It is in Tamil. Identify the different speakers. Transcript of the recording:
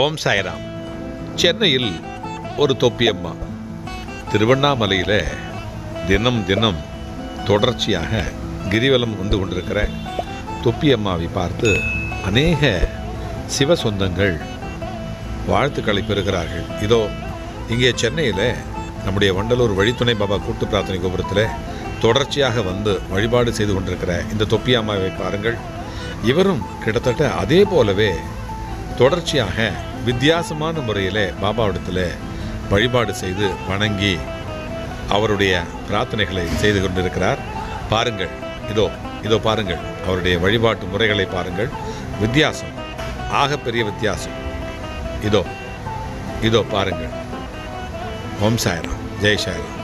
Speaker 1: ஓம் சாய்ராம். சென்னையில் ஒரு தொப்பியம்மா திருவண்ணாமலையில் தினம் தினம் தொடர்ச்சியாக கிரிவலம் வந்து கொண்டிருக்கிற தொப்பியம்மாவை பார்த்து அநேக சிவ சொந்தங்கள் வாழ்த்துக்களை பெறுகிறார்கள். இதோ இங்கே சென்னையில் நம்முடைய வண்டலூர் வழித்துணை பாபா கூட்டு பிரார்த்தனை கோபுரத்தில் தொடர்ச்சியாக வந்து வழிபாடு செய்து கொண்டிருக்கிற இந்த தொப்பியம்மாவை பாருங்கள். இவரும் கிட்டத்தட்ட அதே போலவே தொடர்ச்சியாக வித்தியாசமான முறையில் பாபாவிடத்தில் வழிபாடு செய்து வணங்கி அவருடைய பிரார்த்தனைகளை செய்து கொண்டிருக்கிறார். பாருங்கள் இதோ இதோ பாருங்கள். அவருடைய வழிபாட்டு முறைகளை பாருங்கள். வித்தியாசம் ஆகப்பெரிய வித்தியாசம். இதோ இதோ பாருங்கள். ஓம் சாய்ராம். ஜெய் சாய்ராம்.